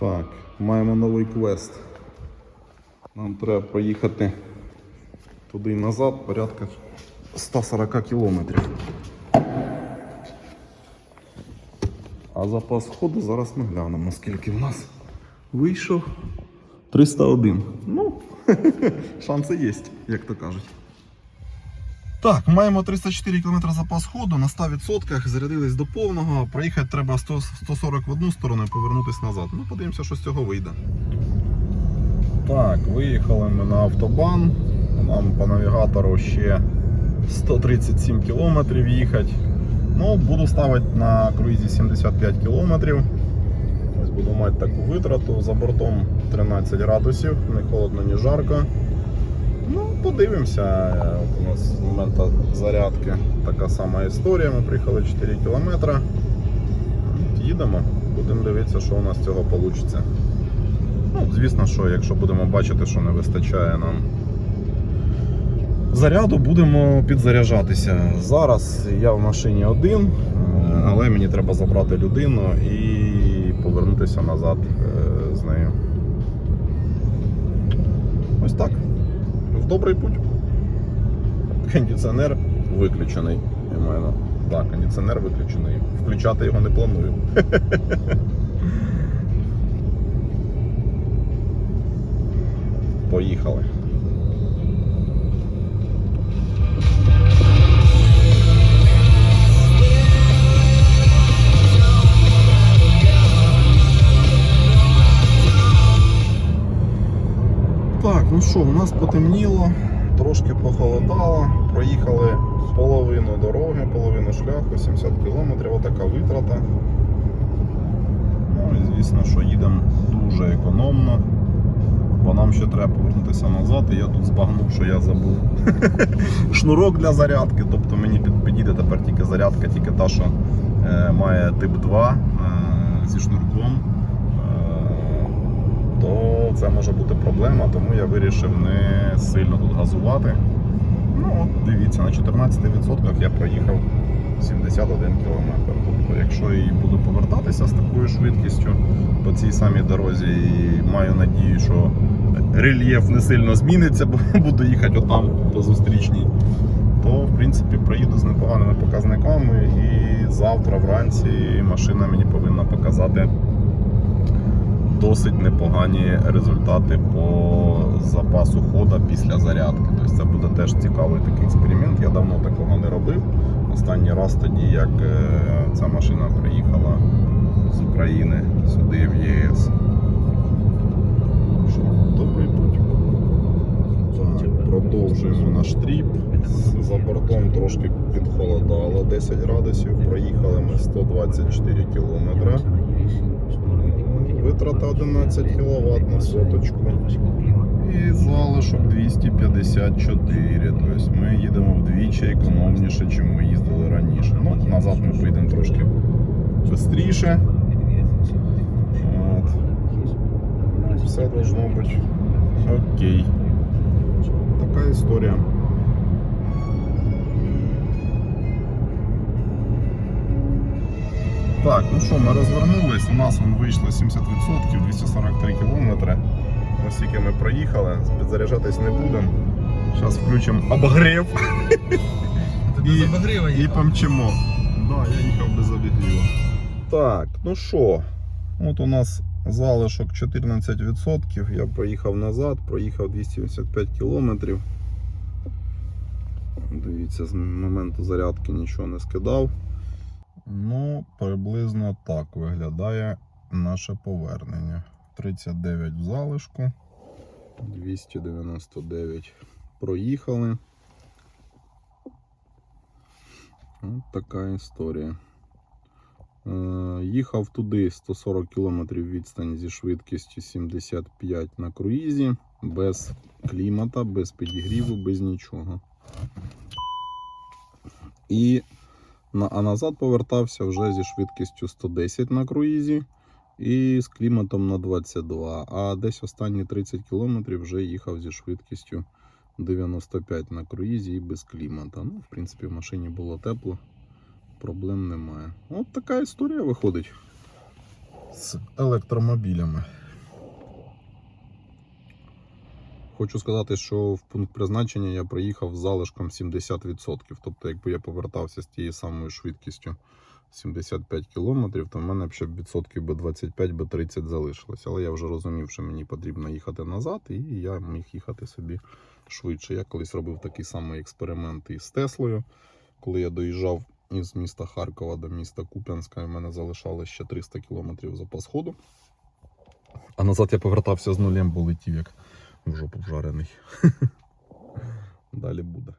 Так, маємо новий квест. Нам треба проїхати туди і назад порядка 140 кілометрів. А запас ходу зараз ми глянемо, скільки в нас вийшов. 301. Ну, шанси є, як то кажуть. Так, маємо 304 км запас ходу на 100%, зарядились до повного. Проїхати треба 100, 140 в одну сторону і повернутися назад. Ну, подивимося, що з цього вийде. Так, виїхали ми на автобан. Нам по навігатору ще 137 км їхати. Ну, буду ставити на круїзі 75 км. Ось буду мати таку витрату. За бортом 13 градусів, не холодно, ні жарко. Ну, подивимося. У нас з моменту зарядки така сама історія. Ми приїхали 4 кілометри. Їдемо, будемо дивитися, що у нас з цього вийде. Ну, звісно, що якщо будемо бачити, що не вистачає нам заряду, будемо підзаряджатися. Зараз я в машині один, е, але мені треба забрати людину і повернутися назад е, з нею. Ось так. Добрий путь. Кондиціонер виключений. Так, кондиціонер виключений. Включати його не планую. Поїхали. Ну що, у нас потемніло, трошки похолодало, проїхали половину дороги, половину шляху, 70 кілометрів, отака витрата. Ну і звісно, що їдемо дуже економно, бо нам ще треба повернутися назад, і я тут збагнув, що я забув шнурок для зарядки, тобто мені підійде тепер тільки зарядка, тільки та, що е, має тип 2 е, зі шнурком. То це може бути проблема, тому я вирішив не сильно тут газувати. Ну, от дивіться, на 14% я проїхав 71 км. Тобто, якщо і буду повертатися з такою швидкістю по цій самій дорозі, і маю надію, що рельєф не сильно зміниться, бо буду їхати отам по зустрічній, то в принципі проїду з непоганими показниками і завтра вранці машина мені повинна показати досить непогані результати по запасу хода після зарядки. Тобто це буде теж цікавий такий експеримент. Я давно такого не робив. Останній раз тоді, як е, ця машина приїхала з України сюди в ЄС. Що, добрий путь. Так, продовжуємо наш тріп. За бортом трошки підхолодало 10 градусів. Проїхали ми 124 кілометри. Витрата 11 кВт на соточку. І залишок 254. Тобто ми їдемо вдвічі економніше, ніж ми їздили раніше. Ну, назад ми поїдемо трошки швидше. Все должно бути окей. Така історія. Так, ну що, ми розвернулись. У нас вон вийшло 70%, 243 кілометри. Ось тільки ми проїхали, підзаряджатись не будемо. Зараз включимо обогрів І- і помчимо. Да, я їхав без обігріву. Так, ну що, от у нас залишок 14%. Я проїхав назад, проїхав 285 кілометрів. Дивіться, з моменту зарядки нічого не скидав. Ну, приблизно так виглядає наше повернення. 39 в залишку. 299 проїхали. От така історія. Е, їхав туди 140 км відстань зі швидкістю 75 на круїзі, без клімата, без підігріву, без нічого. І а назад повертався вже зі швидкістю 110 на круїзі і з кліматом на 22. А десь останні 30 км вже їхав зі швидкістю 95 на круїзі і без клімата. Ну, в принципі, в машині було тепло, проблем немає. От така історія виходить. з електромобілями. Хочу сказати, що в пункт призначення я приїхав з залишком 70%. Тобто, якби я повертався з тією самою швидкістю 75 км, то в мене б ще відсотків би 25 би 30 залишилось. Але я вже розумів, що мені потрібно їхати назад, і я міг їхати собі швидше. Я колись робив такий самий експеримент із Теслою, коли я доїжджав із міста Харкова до міста Куп'янська, і в мене залишалось ще 300 км запас ходу. А назад я повертався з нулем, бо летів як в жопу вжарений. Далі буде.